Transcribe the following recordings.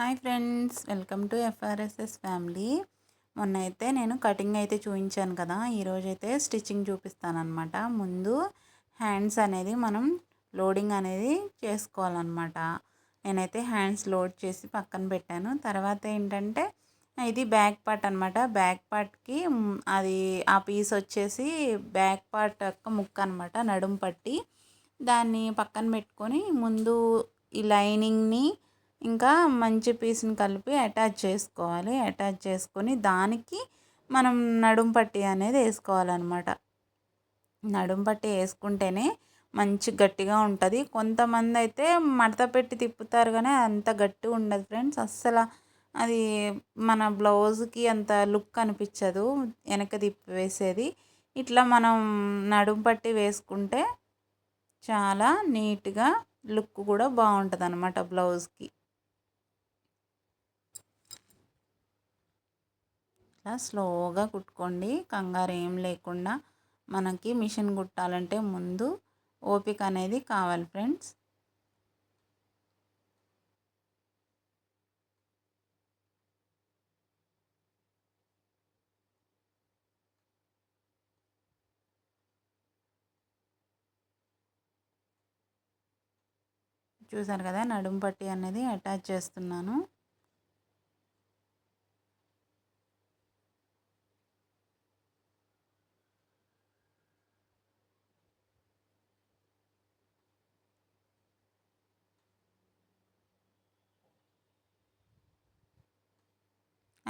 Hi friends welcome to FRSS family. మొన్న అయితే నేను కటింగ్ అయితే చూపించాను కదా ఈరోజైతే స్టిచ్చింగ్ చూపిస్తానమాట ముందు హ్యాండ్స్ అనేది మనం లోడింగ్ అనేది చేసుకోవాలన్నమాట. నేనైతే హ్యాండ్స్ లోడ్ చేసి పక్కన పెట్టాను. తర్వాత ఏంటంటే ఇది బ్యాక్ పార్ట్ అనమాట బ్యాక్ పార్ట్కి అది ఆ పీస్ వచ్చేసి బ్యాక్ పార్ట్ యొక్క ముక్క అనమాట నడుము పట్టి. దాన్ని పక్కన పెట్టుకొని ముందు ఈ లైనింగ్ని ఇంకా మంచి పీస్ని కలిపి అటాచ్ చేసుకోవాలి. అటాచ్ చేసుకొని దానికి మనం నడుం పట్టి అనేది వేసుకోవాలన్నమాట. నడుం పట్టి వేసుకుంటేనే మంచి గట్టిగా ఉంటుంది. కొంతమంది అయితే మడత పెట్టి తిప్పుతారు కానీ అంత గట్టి ఉండదు ఫ్రెండ్స్. అస్సలు అది మన బ్లౌజ్కి అంత లుక్ అనిపించదు. వెనక తిప్పి వేసేది. ఇట్లా మనం నడుం పట్టి వేసుకుంటే చాలా నీట్గా లుక్ కూడా బాగుంటుంది అనమాట బ్లౌజ్కి. ఇట్లా స్లోగా కుట్టుకోండి. కంగారు ఏం లేకుండా మనకి మిషన్ కుట్టాలంటే ముందు ఓపిక అనేది కావాలి ఫ్రెండ్స్. చూసారు కదా నడుము పట్టి అనేది అటాచ్ చేస్తున్నాను.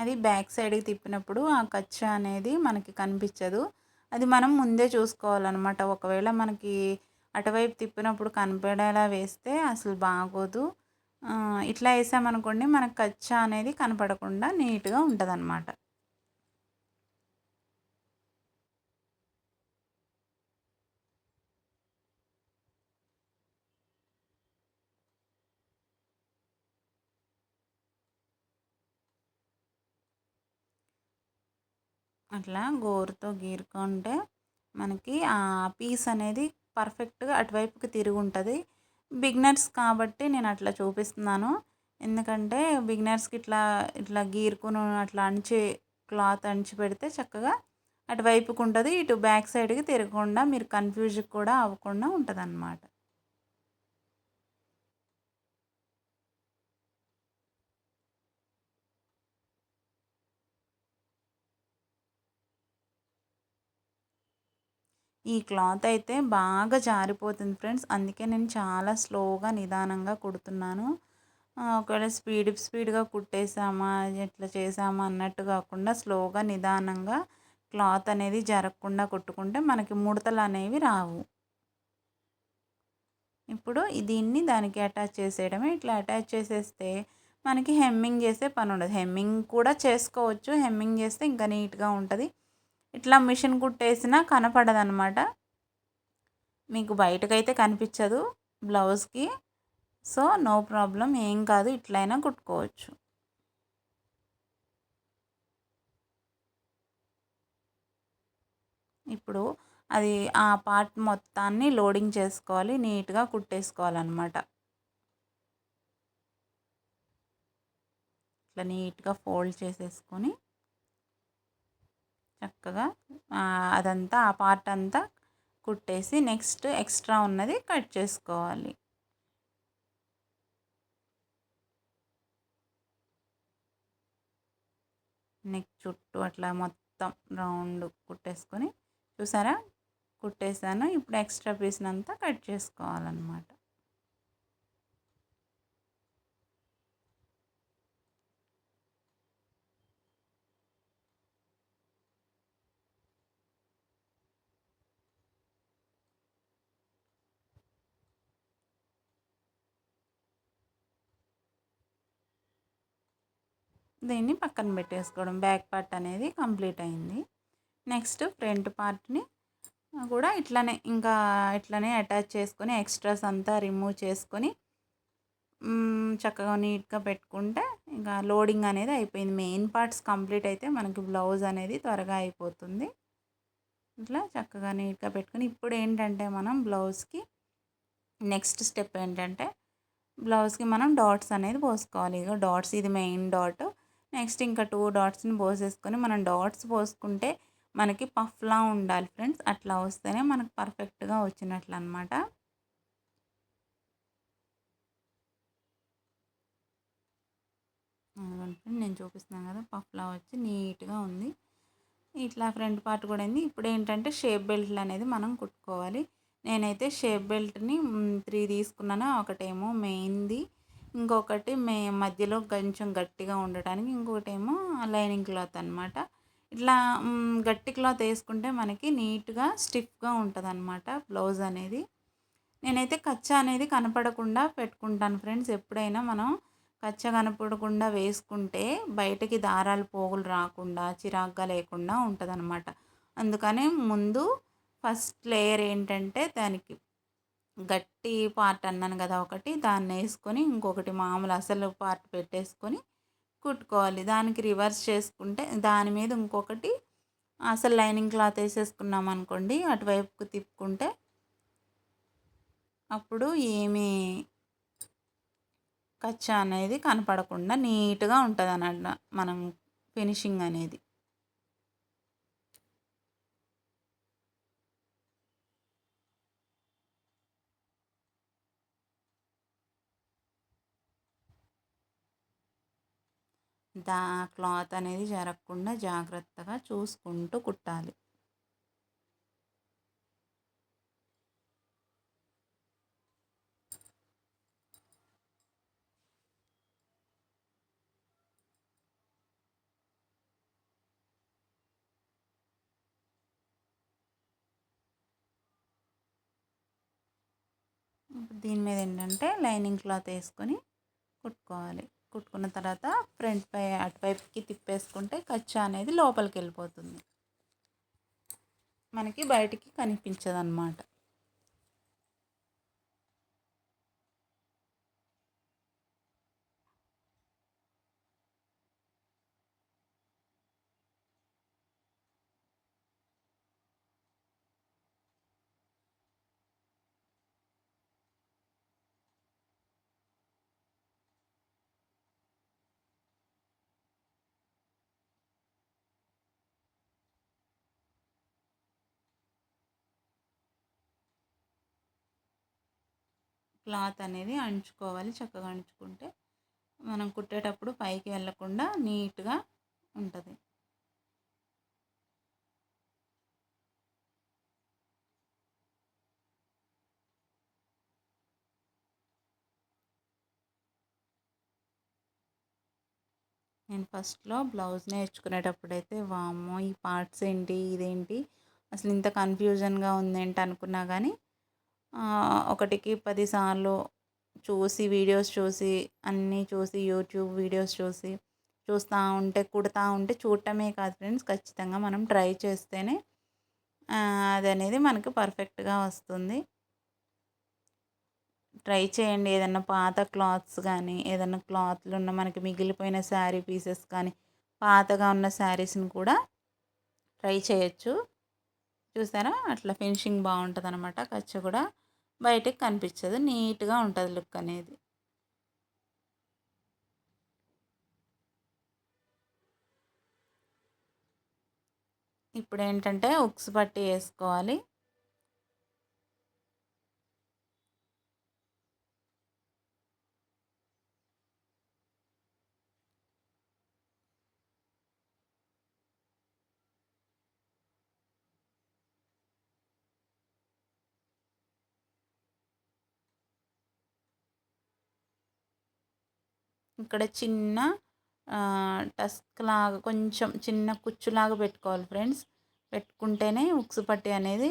అది బ్యాక్ సైడ్కి తిప్పినప్పుడు ఆ కచ్చ అనేది మనకి కనిపించదు. అది మనం ముందే చూసుకోవాలన్నమాట. ఒకవేళ మనకి అటువైపు తిప్పినప్పుడు కనపడేలా వేస్తే అసలు బాగోదు. ఇట్లా వేసామనుకోండి మనకు కచ్చ అనేది కనపడకుండా నీట్గా ఉంటుంది అట్లా గోరుతో గీరుకుంటే మనకి ఆ పీస్ అనేది పర్ఫెక్ట్గా అటువైపుకి తిరిగి ఉంటుంది. బిగినర్స్ కాబట్టి నేను అట్లా చూపిస్తున్నాను. ఎందుకంటే బిగినర్స్కి ఇట్లా ఇట్లా గీరుకుని అట్లా అంచి క్లాత్ అంచి పెడితే చక్కగా అటువైపుకు ఉంటుంది ఇటు బ్యాక్ సైడ్కి తిరగకుండా మీరు కన్ఫ్యూజ్ కూడా అవ్వకుండా ఉంటుంది అన్నమాట ఈ క్లాత్ అయితే బాగా జారిపోతుంది ఫ్రెండ్స్. అందుకే నేను చాలా స్లోగా నిదానంగా కుడుతున్నాను. ఒకవేళ స్పీడ్ స్పీడ్గా కుట్టేసామా ఎట్లా చేసామా అన్నట్టు కాకుండా స్లోగా నిదానంగా క్లాత్ అనేది జరగకుండా కుట్టుకుంటే మనకి ముడతలు అనేవి రావు. ఇప్పుడు దీన్ని దానికి అటాచ్ చేసేయడమే. ఇట్లా అటాచ్ చేసేస్తే మనకి హెమ్మింగ్ చేసే పని ఉండదు. హెమ్మింగ్ కూడా చేసుకోవచ్చు. హెమ్మింగ్ చేస్తే ఇంకా నీట్గా ఉంటుంది. ఇట్లా మిషన్ కుట్టేసినా కనపడదనమాట. మీకు బయటకైతే కనిపించదు బ్లౌజ్కి. సో నో ప్రాబ్లం ఏం కాదు ఇట్లయినా కుట్టుకోవచ్చు. ఇప్పుడు అది ఆ పార్ట్ మొత్తాన్ని లోడింగ్ చేసుకోవాలి నీట్గా కుట్టేసుకోవాలన్నమాట ఇట్లా నీట్గా ఫోల్డ్ చేసేసుకొని చక్కగా అదంతా ఆ పార్ట్ అంతా కుట్టేసి నెక్స్ట్ ఎక్స్ట్రా ఉన్నది కట్ చేసుకోవాలి. నెక్ చుట్టూ అట్లా మొత్తం రౌండ్ కుట్టేసుకొని చూసారా? కుట్టేసాను ఇప్పుడు ఎక్స్ట్రా పీస్నంతా కట్ చేసుకోవాలన్నమాట. దీన్ని పక్కన పెట్టేసుకోవడం. బ్యాక్ పార్ట్ అనేది కంప్లీట్ అయింది. నెక్స్ట్ ఫ్రంట్ పార్ట్ని కూడా ఇట్లానే ఇంకా ఇట్లానే అటాచ్ చేసుకొని ఎక్స్ట్రాస్ అంతా రిమూవ్ చేసుకొని చక్కగా నీట్గా పెట్టుకుంటే ఇంకా లోడింగ్ అనేది అయిపోయింది. మెయిన్ పార్ట్స్ కంప్లీట్ అయితే మనకి బ్లౌజ్ అనేది త్వరగా అయిపోతుంది. ఇట్లా చక్కగా నీట్గా పెట్టుకుని ఇప్పుడు ఏంటంటే మనం బ్లౌజ్కి నెక్స్ట్ స్టెప్ ఏంటంటే బ్లౌజ్కి మనం డాట్స్ అనేది పోసుకోవాలి. ఇక డాట్స్ ఇది మెయిన్ డాట్. నెక్స్ట్ ఇంకా టూ డాట్స్ని పోసేసుకొని మనం డాట్స్ పోసుకుంటే మనకి పఫ్లా ఉండాలి ఫ్రెండ్స్. అట్లా వస్తేనే మనకు పర్ఫెక్ట్గా వచ్చినట్లు అనమాట నేను చూపిస్తున్నాను కదా పఫ్లా వచ్చి నీట్గా ఉంది. ఇట్లా ఫ్రంట్ పార్ట్ కూడా అయింది. ఇప్పుడు ఏంటంటే షేప్ బెల్ట్లు అనేది మనం కుట్టుకోవాలి. నేనైతే షేప్ బెల్ట్ని త్రీ తీసుకున్నాను. ఒకటేమో మెయిన్ది. ఇంకొకటి మే మధ్యలో కొంచెం గట్టిగా ఉండటానికి ఇంకొకటి ఏమో లైనింగ్ క్లాత్ అనమాట ఇట్లా గట్టి క్లాత్ వేసుకుంటే మనకి నీట్గా స్టిఫ్గా ఉంటుంది అనమాట బ్లౌజ్ అనేది. నేనైతే కచ్చా అనేది కనపడకుండా పెట్టుకుంటాను ఫ్రెండ్స్. ఎప్పుడైనా మనం కచ్చ కనపడకుండా వేసుకుంటే బయటకి దారాలు పోగులు రాకుండా చిరాగ్గా లేకుండా ఉంటుంది అనమాట అందుకని ముందు ఫస్ట్ లేయర్ ఏంటంటే దానికి గట్టి పార్ట్ అన్నాను కదా ఒకటి దాన్ని వేసుకొని ఇంకొకటి మామూలు అసలు పార్ట్ పెట్టేసుకొని కుట్టుకోవాలి. దానికి రివర్స్ చేసుకుంటే దాని మీద ఇంకొకటి అసలు లైనింగ్ క్లాత్ వేసేసుకున్నాం అనుకోండి అటువైపుకు తిప్పుకుంటే అప్పుడు ఏమీ కచ్చా అనేది కనపడకుండా నీట్గా ఉంటుంది అన్నట్టు మనం ఫినిషింగ్ అనేది. దా క్లాత్ అనేది జరగకుండా జాగ్రత్తగా చూసుకుంటూ కుట్టాలి. దీని మీద ఏంటంటే లైనింగ్ క్లాత్ వేసుకొని కుట్టుకోవాలి. కుట్టుకున్న తర్వాత ఫ్రంట్ పై అటువైపుకి తిప్పేసుకుంటే కచ్చా అనేది లోపలికి వెళ్ళిపోతుంది. మనకి బయటికి కనిపించదన్నమాట. క్లాత్ అనేది అంచుకోవాలి చక్కగా అంచుకుంటే. మనం కుట్టేటప్పుడు పైకి వెళ్ళకుండా నీట్గా ఉంటుంది. నేను ఫస్ట్లో బ్లౌజ్ నేర్చుకునేటప్పుడు అయితే వామ్మో! ఈ పార్ట్స్ ఏంటి? ఇదేంటి? అసలు ఇంత కన్ఫ్యూజన్గా ఉందేంటి అనుకున్నా కానీ ఒకటికి పదిసార్లు చూసి వీడియోస్ చూసి అన్నీ చూసి యూట్యూబ్ వీడియోస్ చూసి చూస్తూ ఉంటే కుడతా ఉంటే చూడటమే కాదు ఫ్రెండ్స్. ఖచ్చితంగా మనం ట్రై చేస్తేనే అది అనేది మనకి పర్ఫెక్ట్గా వస్తుంది. ట్రై చేయండి. ఏదన్నా పాత క్లాత్స్ కానీ ఏదన్నా క్లాత్లు ఉన్న మనకి మిగిలిపోయిన శారీ పీసెస్ కానీ పాతగా ఉన్న శారీస్ని కూడా ట్రై చేయొచ్చు. చూసారా? అట్లా ఫినిషింగ్ బాగుంటుంది అనమాట ఖర్చు కూడా బయటకు కనిపించదు. నీట్గా ఉంటుంది లుక్ అనేది. ఇప్పుడు ఏంటంటే ఉక్స్ పట్టి వేసుకోవాలి. ఇక్కడ చిన్న టస్క్ లాగా కొంచెం చిన్న కుచ్చులాగా పెట్టుకోవాలి ఫ్రెండ్స్. పెట్టుకుంటేనే ఉక్సు పట్టి అనేది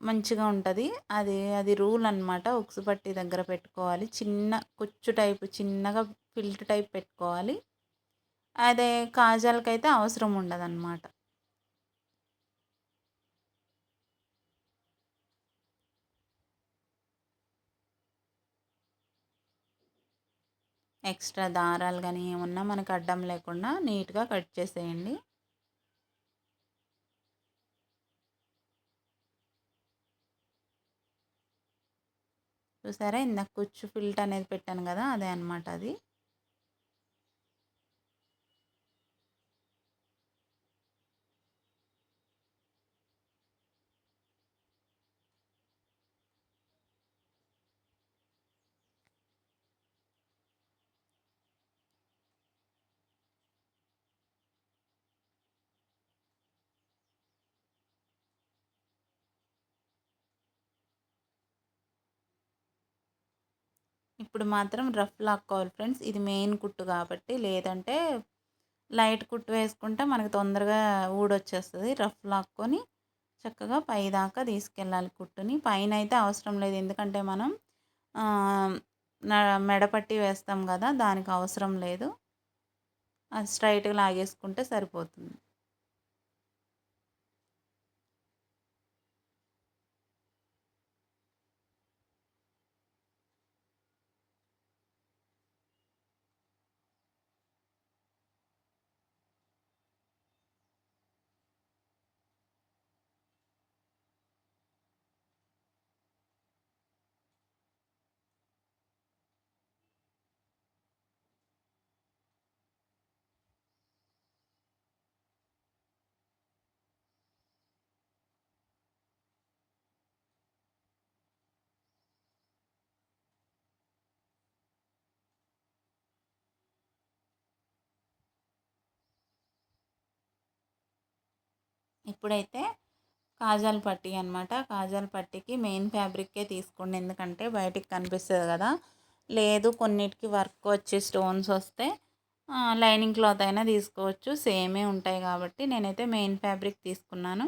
మంచిగా ఉంటుంది. అది అది రూల్ అనమాట ఉక్సు పట్టి దగ్గర పెట్టుకోవాలి. చిన్న కుచ్చు టైప్ చిన్నగా ఫిల్ట్ టైప్ పెట్టుకోవాలి. అదే కాజాలకైతే అవసరం ఉండదు ఎక్స్ట్రా దారాలు కానీ ఏమున్నా మనకు అడ్డం లేకుండా నీట్గా కట్ చేసేయండి. చూసారా? ఇందాక కుచ్చు ఫిల్ట్ అనేది పెట్టాను కదా అదే అనమాట అది. ఇప్పుడు మాత్రం రఫ్ లాక్కోవాలి ఫ్రెండ్స్. ఇది మెయిన్ కుట్టు కాబట్టి లేదంటే లైట్ కుట్టు వేసుకుంటే మనకు తొందరగా ఊడొచ్చేస్తుంది. రఫ్ లాక్కొని చక్కగా పై దాకా తీసుకెళ్ళాలి కుట్టుని. పైన అయితే అవసరం లేదు. ఎందుకంటే మనం మెడపట్టి వేస్తాం కదా దానికి అవసరం లేదు. అది స్ట్రైట్గా లాగేసుకుంటే సరిపోతుంది. ఇప్పుడైతే కాజాల్ పట్టీ అనమాట కాజాల పట్టికి మెయిన్ ఫ్యాబ్రిక్కే తీసుకోండి. ఎందుకంటే బయటికి కనిపిస్తుంది కదా. లేదు కొన్నిటికి వర్క్ వచ్చి స్టోన్స్ వస్తే లైనింగ్ క్లాత్ అయినా తీసుకోవచ్చు. సేమే ఉంటాయి కాబట్టి నేనైతే మెయిన్ ఫ్యాబ్రిక్ తీసుకున్నాను.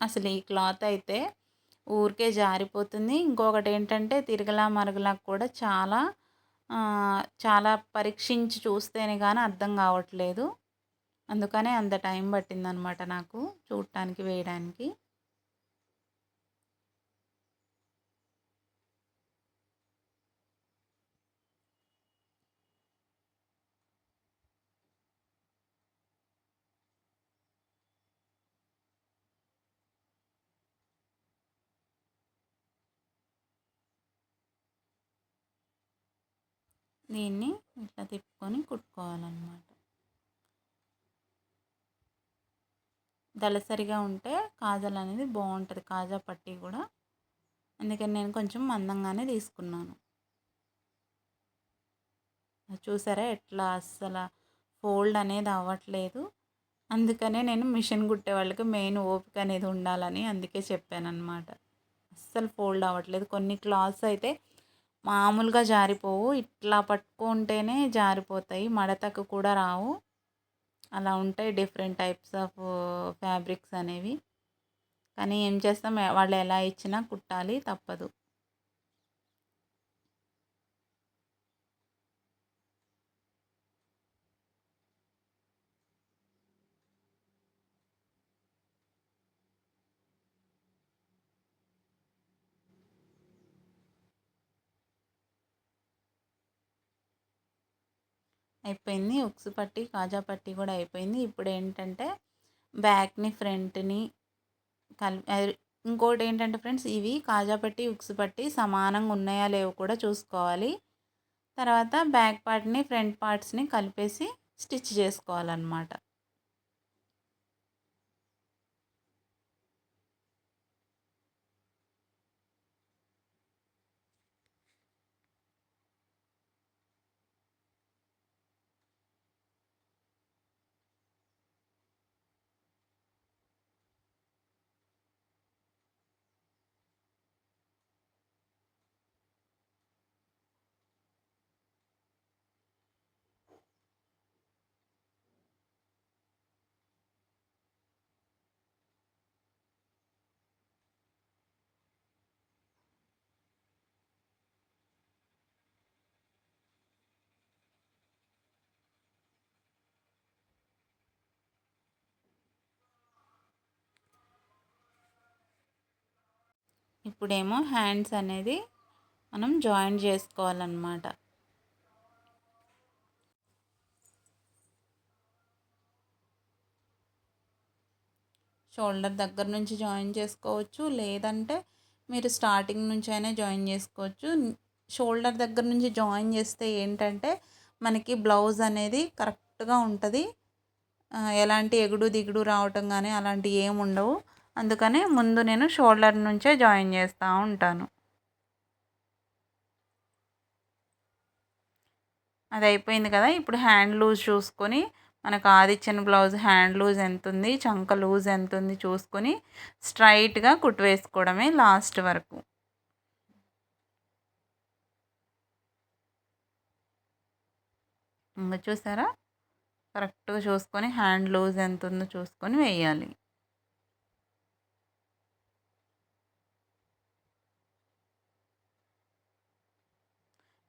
అసలు ఈ క్లాత్ అయితే ఊరికే జారిపోతుంది. ఇంకొకటి ఏంటంటే తిరగలా మరగలా కూడా చాలా చాలా పరీక్షించి చూస్తేనే కానీ అర్థం కావట్లేదు. అందుకనే అంత టైం పట్టిందనమాట నాకు చూడటానికి వేయడానికి. దీన్ని ఇట్లా తిప్పుకొని కుట్టుకోవాలన్నమాట. దళసరిగా ఉంటే కాజల్ అనేది బాగుంటుంది కాజా పట్టి కూడా. అందుకని నేను కొంచెం మందంగానే తీసుకున్నాను. చూసారా ఎట్లా అస్సలు ఫోల్డ్ అనేది అవ్వట్లేదు. అందుకనే నేను మిషన్ కుట్టే వాళ్ళకి మెయిన్ ఓపిక అనేది ఉండాలని అందుకే చెప్పాను అనమాట అస్సలు ఫోల్డ్ అవ్వట్లేదు. కొన్ని క్లాత్స్ అయితే మామూలుగా జారిపోవు. ఇట్లా పట్టుకుంటేనే జారిపోతాయి. మడతకు కూడా రావు. అలా ఉంటాయి డిఫరెంట్ టైప్స్ ఆఫ్ ఫ్యాబ్రిక్స్ అనేవి. కానీ ఏం చేస్తాం? వాళ్ళు ఎలా ఇచ్చినా కుట్టాలి తప్పదు. అయిపోయింది. ఉక్స్ పట్టి కాజా పట్టి కూడా అయిపోయింది. ఇప్పుడు ఏంటంటే బ్యాక్ని ఫ్రంట్ని కల్ ఇంకోటి ఏంటంటే ఫ్రెండ్స్ ఇవి కాజా పట్టి ఉక్స్ పట్టి సమానంగా ఉన్నాయా లేవో కూడా చూసుకోవాలి. తర్వాత బ్యాక్ పార్ట్ని ఫ్రంట్ పార్ట్స్ని కలిపేసి స్టిచ్ చేసుకోవాలన్నమాట. ఇప్పుడేమో హ్యాండ్స్ అనేది మనం జాయిన్ చేసుకోవాలన్నమాట. షోల్డర్ దగ్గర నుంచి జాయిన్ చేసుకోవచ్చు లేదంటే మీరు స్టార్టింగ్ నుంచి అయినా జాయిన్ చేసుకోవచ్చు. షోల్డర్ దగ్గర నుంచి జాయిన్ చేస్తే ఏంటంటే మనకి బ్లౌజ్ అనేది కరెక్ట్గా ఉంటుంది. ఎలాంటి ఎగుడు దిగుడు రావటం కానీ అలాంటివి ఏమి ఉండవు అందుకని ముందు నేను షోల్డర్ నుంచే జాయిన్ చేస్తూ ఉంటాను. అది అయిపోయింది కదా ఇప్పుడు హ్యాండ్ లూజ్ చూసుకొని మనకు ఆదిచ్చిన బ్లౌజ్ హ్యాండ్ లూజ్ ఎంత ఉంది చంక లూజ్ ఎంత ఉంది చూసుకొని స్ట్రైట్గా కుట్టు వేసుకోవడమే లాస్ట్ వరకు. ఇంకా చూసారా? కరెక్ట్గా చూసుకొని హ్యాండ్ లూజ్ ఎంత ఉందో చూసుకొని వేయాలి.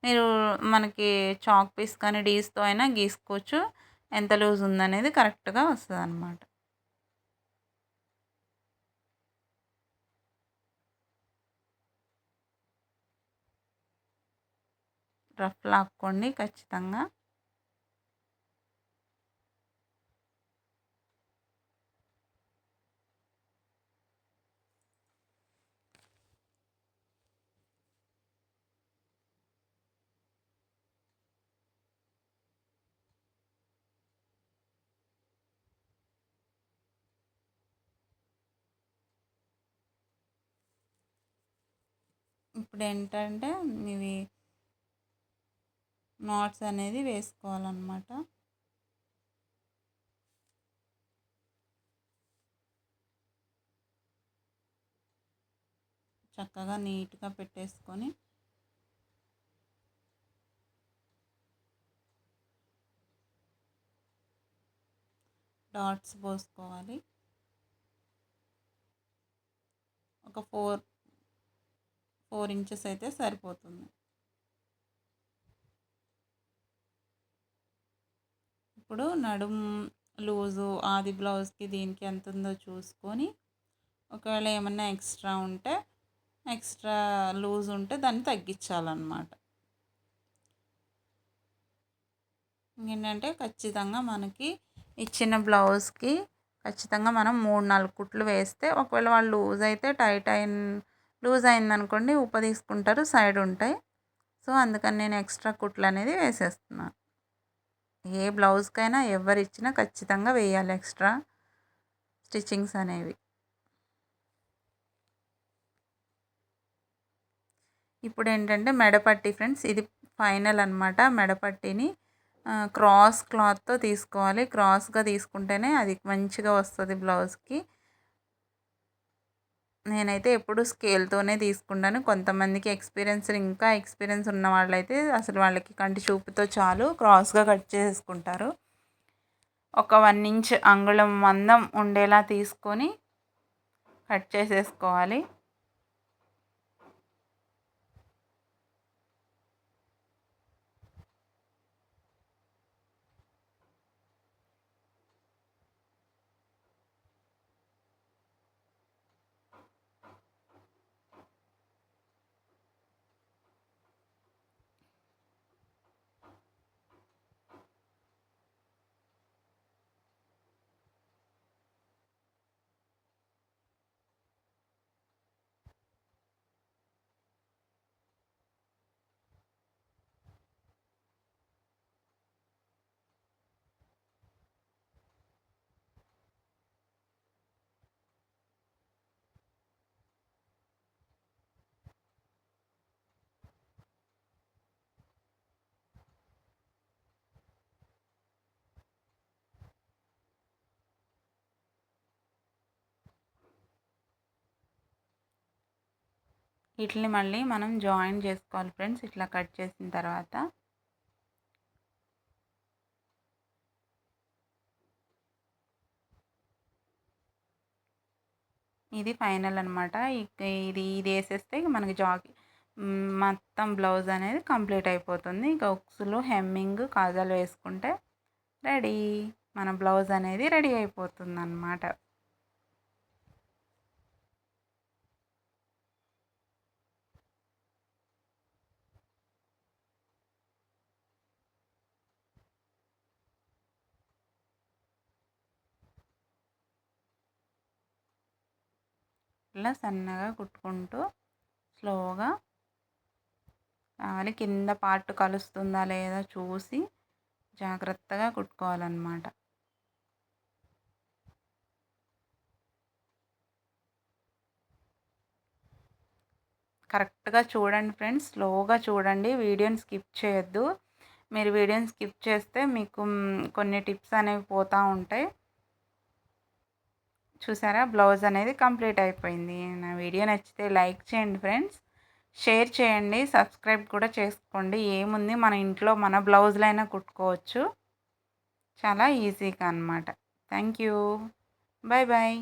మీరు మనకి చాక్ పీస్ కానీ డీస్తో అయినా గీసుకోవచ్చు. ఎంత లూజ్ ఉందనేది కరెక్ట్గా వస్తుంది అన్నమాట రఫ్ లాక్కోండి ఖచ్చితంగా. ఇప్పుడు ఏంటంటే ఇవి నాట్స్ అనేది వేసుకోవాలన్నమాట. చక్కగా నీట్గా పెట్టేసుకొని డాట్స్ పోసుకోవాలి. ఒక ఫోర్ ఫోర్ ఇంచెస్ అయితే సరిపోతుంది. ఇప్పుడు నడుం లూజు ఆది బ్లౌజ్కి దీనికి ఎంత ఉందో చూసుకొని ఒకవేళ ఏమన్నా ఎక్స్ట్రా ఉంటే ఎక్స్ట్రా లూజ్ ఉంటే దాన్ని తగ్గించాలన్నమాట. ఏంటంటే ఖచ్చితంగా మనకి ఇచ్చిన బ్లౌజ్కి ఖచ్చితంగా మనం మూడు నాలుగు కుట్లు వేస్తే ఒకవేళ వాళ్ళు లూజ్ అయితే టైట్ అయిన లూజ్ అయిందనుకోండి ఉప్ప తీసుకుంటారు సైడ్ ఉంటాయి. సో అందుకని నేను ఎక్స్ట్రా కుట్లు అనేది వేసేస్తున్నాను ఏ బ్లౌజ్కైనా ఎవరిచ్చినా ఖచ్చితంగా వేయాలి ఎక్స్ట్రా స్టిచ్చింగ్స్ అనేవి. ఇప్పుడు ఏంటంటే మెడపట్టి ఫ్రెండ్స్ ఇది ఫైనల్ అనమాట మెడపట్టిని క్రాస్ క్లాత్తో తీసుకోవాలి. క్రాస్గా తీసుకుంటేనే అది మంచిగా వస్తుంది బ్లౌజ్కి. నేనైతే ఎప్పుడు స్కేల్తోనే తీసుకుంటాను. కొంతమందికి ఎక్స్పీరియన్స్ ఇంకా ఎక్స్పీరియన్స్ ఉన్న వాళ్ళైతే అసలు వాళ్ళకి కంటి చూపుతో చాలు క్రాస్గా కట్ చేసుకుంటారు ఒక వన్ ఇంచ్ అంగుళం మందం ఉండేలా తీసుకొని కట్ చేసేసుకోవాలి. వీటిని మళ్ళీ మనం జాయిన్ చేసుకోవాలి ఫ్రెండ్స్. ఇట్లా కట్ చేసిన తర్వాత ఇది ఫైనల్ అనమాట ఇది ఇది వేసేస్తే మనకి జాకి మొత్తం బ్లౌజ్ అనేది కంప్లీట్ అయిపోతుంది. ఇంకా హెమ్మింగ్ కాజాలు వేసుకుంటే రెడీ. మన బ్లౌజ్ అనేది రెడీ అయిపోతుంది అన్నమాట ఇట్లా సన్నగా కుట్టుకుంటూ స్లోగా రావాలి కింద పార్ట్ కలుస్తుందా లేదా చూసి జాగ్రత్తగా కుట్టుకోవాలన్నమాట. కరెక్ట్గా చూడండి ఫ్రెండ్స్ స్లోగా చూడండి వీడియోని స్కిప్ చేయొద్దు. మీరు వీడియోని స్కిప్ చేస్తే మీకు కొన్ని టిప్స్ అనేవి పోతూ ఉంటాయి. చూసారా? బ్లౌజ్ అనేది కంప్లీట్ అయిపోయింది. నా వీడియో నచ్చితే లైక్ చేయండి ఫ్రెండ్స్. షేర్ చేయండి. సబ్స్క్రైబ్ కూడా చేసుకోండి. ఏముంది? మన ఇంట్లో మన బ్లౌజులైనా కుట్టుకోవచ్చు. చాలా ఈజీగా అనమాట థ్యాంక్ యూ. Bye bye.